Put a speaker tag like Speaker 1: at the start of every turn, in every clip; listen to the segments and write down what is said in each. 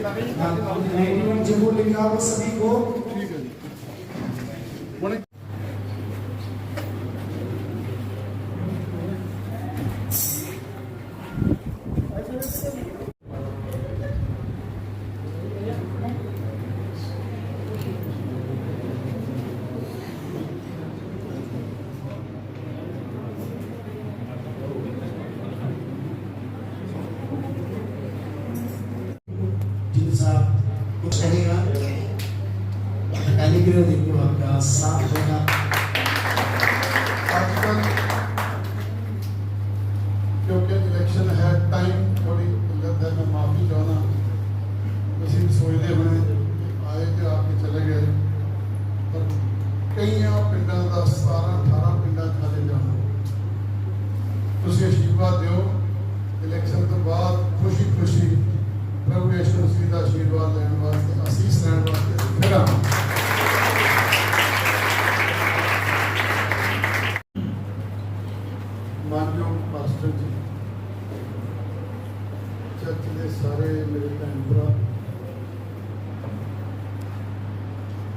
Speaker 1: Ninety Jammu लिखा आप सभी को जिन साहब कुछ कहेगा एलिग्रो देखो आपका साथ होगा
Speaker 2: ਅੱਜ ਕੱਲ੍ਹ ਕਿਉਂਕਿ ਇਲੈਕਸ਼ਨ ਹੈ ਟਾਈਮ ਥੋੜੀ ਲੱਗਦਾ ਹੈ ਮੈਂ ਮਾਫੀ ਚਾਹਣਾ ਤੁਸੀਂ ਵੀ ਸੋਚਦੇ ਹੋਣੇ ਕਿ ਆਏ ਤੇ ਆ ਕੇ ਚਲੇ ਗਏ ਪਰ ਕਈਆਂ ਪਿੰਡਾਂ ਦਾ 17 18 ਪਿੰਡਾਂ ਖਾਲੇ ਜਾਣਾ ਤੁਸੀਂ ਆਸ਼ੀਰਵਾਦ ਦਿਓ ਇਲੈਕਸ਼ਨ ਤੋਂ ਬਾਅਦ ਖੁਸ਼ੀ ਖੁਸ਼ੀ ਪ੍ਰਭੂ ਯਿਸੂ ਮਸੀਹ ਦਾ ਆਸ਼ੀਰਵਾਦ ਲੈਣ ਵਾਸਤੇ ਅਸੀਸ ਲੈਣ ਵਾਸਤੇ ਫਿਰ ਮਾਨਯੋਗ ਪਾਸਟਰ ਜੀ, ਚਰਚ ਦੇ ਸਾਰੇ ਮੇਰੇ ਭੈਣ ਭਰਾ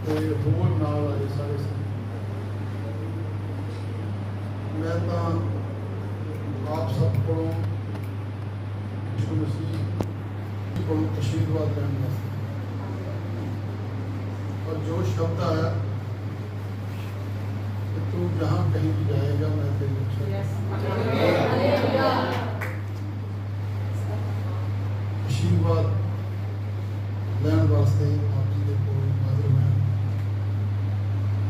Speaker 2: ਤੇ ਹੋਰ ਨਾਲ ਆਏ ਸਾਰੇ ਮੈਂ ਤਾਂ ਆਪ ਸਭ ਕੋਲੋਂ ਯਿਸੂ ਮਸੀਹ ਕੋਲੋਂ ਆਸ਼ੀਰਵਾਦ ਲੈਣ ਵਾਸਤੇ और जो शब्द आया कि तू जहाँ कहीं भी जाएगा मैं तेरे साथ ਆਸ਼ੀਰਵਾਦ ਲੈਣ ਵਾਸਤੇ ਆਪ ਜੀ ਦੇ ਕੋਲ ਹਾਜ਼ਰ ਹਾਂ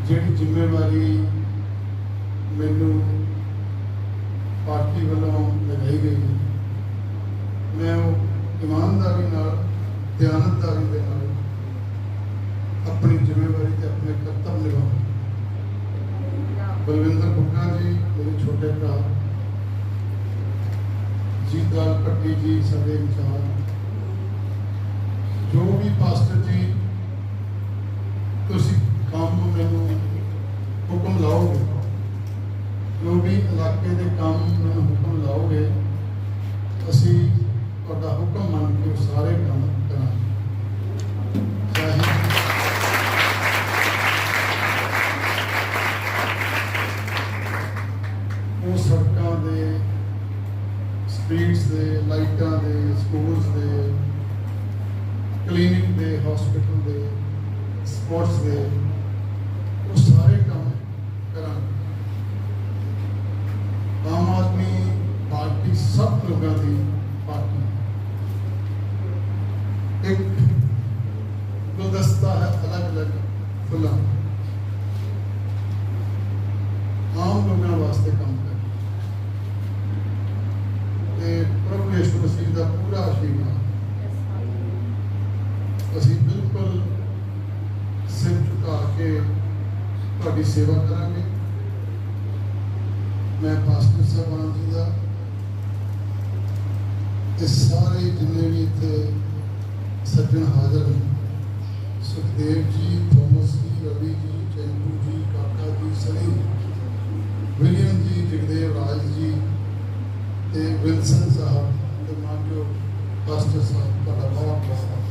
Speaker 2: ਜਿਹੜੀ ਜ਼ਿੰਮੇਵਾਰੀ ਮੈਨੂੰ ਪਾਰਟੀ ਵੱਲੋਂ ਲਗਾਈ ਗਈ ਹੈ ਮੈਂ ਉਹ ਇਮਾਨਦਾਰੀ ਨਾਲ, ਦਿਆਨਤਦਾਰੀ ਦੇ ਨਾਲ ਆਪਣੀ ਜ਼ਿੰਮੇਵਾਰੀ ਤੇ ਆਪਣੇ ਕਰਤੱਵ ਨਿਭਾਵਾਂ ਬਲਵਿੰਦਰ ਬੁੱਗਾ ਜੀ, ਮੇਰੇ ਛੋਟੇ ਭਰਾ। ਜੀਤਲਾਲ ਪੱਟੀ ਜੀ, ਸਾਡੇ ਇੰਚਾਰਜ। ਜੋ ਵੀ ਪਾਸਟਰ ਜੀ, ਤੁਸੀਂ ਕੰਮ ਮੈਨੂੰ ਹੁਕਮ ਲਾਓਗੇ, ਜੋ ਵੀ ਇਲਾਕੇ ਦੇ ਕੰਮ ਮੈਨੂੰ ਹੁਕਮ ਲਾਓਗੇ, ਅਸੀਂ ਤੁਹਾਡਾ ਹੁਕਮ ਮੰਨ ਕੇ ਉਹ ਸਾਰੇ ਕੰਮ ਕਰਾਂਗੇ। ਉਹ ਸੜਕਾਂ ਦੇ ਸਟਰੀਟਸ ਦੇ, ਲਾਈਟਾਂ ਦੇ ਸਕੂਲਸ ਦੇ ਕਲੀਨਿਕ ਦੇ ਹਸਪੀਟਲ ਦੇ ਸਪੋਰਟਸ ਦੇ, ਉਹ ਸਾਰੇ ਕੰਮ ਕਰਾਂਗੇ। ਆਮ ਆਦਮੀ ਪਾਰਟੀ ਸਭ ਲੋਕਾਂ ਦੀ ਪਾਰਟੀ ਹੈ। ਇੱਕ ਗੁਲਦਸਤਾ ਹੈ ਅਲੱਗ ਅਲੱਗ ਫੁੱਲਾਂ ਦਾ। ਆਮ ਲੋਕਾਂ ਵਾਸਤੇ ਕੰਮ ਕਰ ਤੇ ਪ੍ਰਭੂ ਯਿਸੂ ਮਸੀਹ ਪੂਰਾ ਆਸ਼ੀਰਵਾਦ ਅਸੀਂ ਬਿਲਕੁਲ ਸਿਰ ਝੁਕਾ ਕੇ ਤੁਹਾਡੀ ਸੇਵਾ ਕਰਾਂਗੇ ਮੈਂ ਪਾਸਟਰ ਸਾਹਿਬਾਨ ਜੀ ਦਾ ਤੇ ਸਾਰੇ ਜਿੰਨੇ ਵੀ ਇੱਥੇ ਸੱਜਣ ਹਾਜ਼ਰ ਨੇ, ਸੁਖਦੇਵ ਜੀ, ਥੋਮਸ ਜੀ, ਰਵੀ ਜੀ ਚੰਦੂ ਜੀ, ਕਾਕਾ ਜੀ, ਸਨੀ ਵਿਲੀਅਮ ਜੀ, ਜਗਦੇਵ ਰਾਜ ਜੀ ਤੇ ਵਿਲਸਨ ਸਾਹਿਬ ਤੇ ਮਾਨਯੋਗ ਪਾਸਟਰ ਸਾਹਿਬ, ਤੁਹਾਡਾ ਬਹੁਤ ਬਹੁਤ